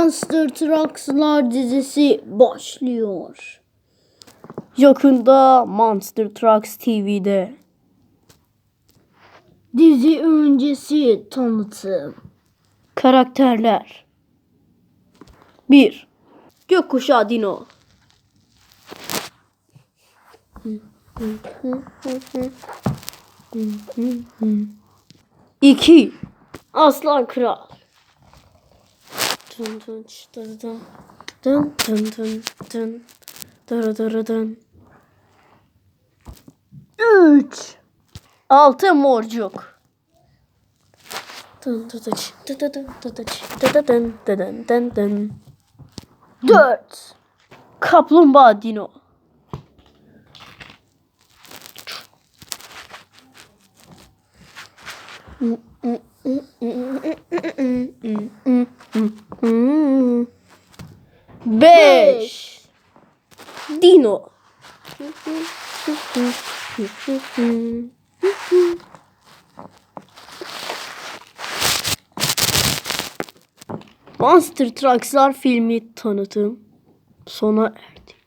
Monster Trucks'lar dizisi başlıyor. Yakında Monster Trucks TV'de. Dizi öncesi tanıtım. Karakterler 1. Gökkuşağı Dino 2. Aslan Kral Dın dın çı dı dın. Dın dın dın dın. Dırı dırı dın. 3. Altı morcuk. Dın dın dın dın dın dın. 4. Kaplumbağa Dino. Beş. Dino. Monster Trucks'lar filmi tanıtım sona erdi.